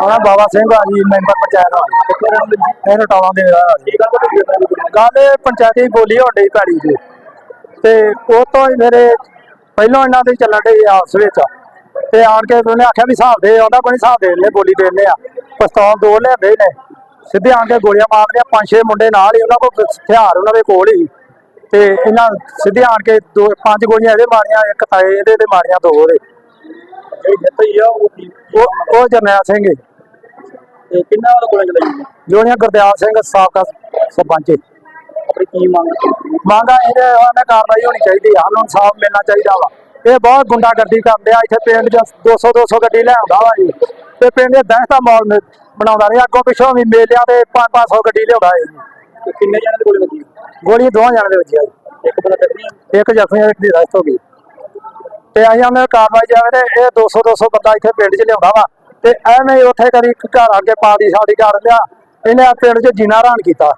ਆਪਣਾ ਬਾਬਾ ਸਿੰਘ ਆ ਜੀ, ਮੈਂਬਰ ਪੰਚਾਇਤ ਆ। ਇਹ ਰਟਾਵਾਂ ਦੇ ਆ ਜੀ। ਗੱਲ ਇਹ ਪੰਚਾਇਤੀ ਬੋਲੀ ਹੋਣ ਡਈ ਜੀ। ਤੇ ਉਹ ਤੋਂ ਹੀ ਮੇਰੇ ਪਹਿਲਾਂ ਇਹਨਾਂ ਦੇ ਚੱਲਣ ਡਈ ਆਪਸ ਵਿੱਚ। ਤੇ ਆਣ ਕੇ ਉਹਨੇ ਆਖਿਆ ਵੀ ਹਿਸਾਬ ਦੇ, ਆਉਂਦਾ ਕੋਈ ਹਿਸਾਬ ਦੇ ਲੈ ਬੋਲੀ ਦੇ ਆ। ਪਿਸਤੌਲ ਦੋ ਲਿਆਂਦੇ ਨੇ। ਸਿੱਧੇ ਆਣ ਕੇ ਗੋਲੀਆਂ ਮਾਰਦੇ ਆ, ਪੰਜ ਛੇ ਮੁੰਡੇ ਨਾਲ ਹੀ, ਉਹਨਾਂ ਕੋਲ ਹਥਿਆਰ ਉਹਨਾਂ ਦੇ ਕੋਲ ਹੀ। ਤੇ ਇਹਨਾਂ ਸਿੱਧੇ ਆਣ ਕੇ ਦੋ, ਪੰਜ ਗੋਲੀਆਂ ਇਹਦੇ ਮਾਰੀਆਂ, ਇੱਕ ਤਾਏ ਇਹਦੇ ਤੇ ਮਾਰੀਆਂ ਦੋ ਉਹਦੇ। ਹੋਈ ਆ ਉਹ ਕੀ ਉਹ ਉਹ ਜਰਨੈਲ ਸਿੰਘ ਜੀ। ਤੇ ਕਿੰਨਾ ਵਾਲਾ ਗੋਲੀਆਂ ਚਲਾਈਆਂ ਜੋੜੀਆਂ ਗੁਰਦਿਆਲ ਸਿੰਘ ਸਾਬਕਾ ਸਰਪੰਚ। ਆਪਣੀ ਕੀ ਮੰਗ ਮੰਗਾ ਇਹਦੇ ਉਹਨੇ ਕਾਰਵਾਈ ਹੋਣੀ ਚਾਹੀਦੀ ਆ। ਸਾਨੂੰ ਇਨਸਾਫ ਮਿਲਣਾ ਚਾਹੀਦਾ ਵਾ। ਇਹ ਬਹੁਤ ਗੁੰਡਾਗਰਦੀ ਕਰਦੇ ਆ ਇੱਥੇ ਪਿੰਡ 'ਚ 200 200 ਗੱਡੀ ਲੈ ਆਉਂਦਾ ਵਾ ਜੀ। ਤੇ ਪਿੰਡ ਦੇ ਦਹਿਸ਼ਤਾਂ ਮਾਹੌਲ ਮ- ਬਣਾਉਂਦਾ ਰਿਹਾ। ਅੱਗੋਂ ਪਿੱਛੋਂ ਵੀ ਮੇਲਿਆਂ ਤੇ 5-500 ਗੱਡੀ ਲਿਆਉਂਦਾ ਹੈ ਜੀ ਤੇ ਕਿੰਨੇ ਜਣੇ ਦੀ ਗੋਲੀ ਲੱਗੀ ਗੋਲੀ ਦੋਵਾਂ ਜਾਣ ਦੇ ਵਿੱਚ ਆ ਜੀ। ਇੱਕ ਬੰਦਾ ਆ ਇੱਕ ਜ਼ਖਮੀ ਇੱਕ ਦੀ ਰਸਤ ਹੋ ਗਈ। ਤੇ ਅਸੀਂ ਮੈਂ ਕਾਰਵਾਈ ਜਾਵੇ ਤੇ ਇਹ 200 200 ਬੰਦਾ ਇੱਥੇ ਪਿੰਡ 'ਚ ਲਿਆਉਂਦਾ ਵਾ। ਤੇ ਐਵੇਂ ਉੱਥੇ ਕਰੀ ਘਰ ਆ ਕੇ ਦੀ ਸਾਡੀ ਕਰ ਲਿਆ। ਇਹਨੇ ਪਿੰਡ 'ਚ ਜੀਣਾ ਹਰਾਨ ਕੀਤਾ।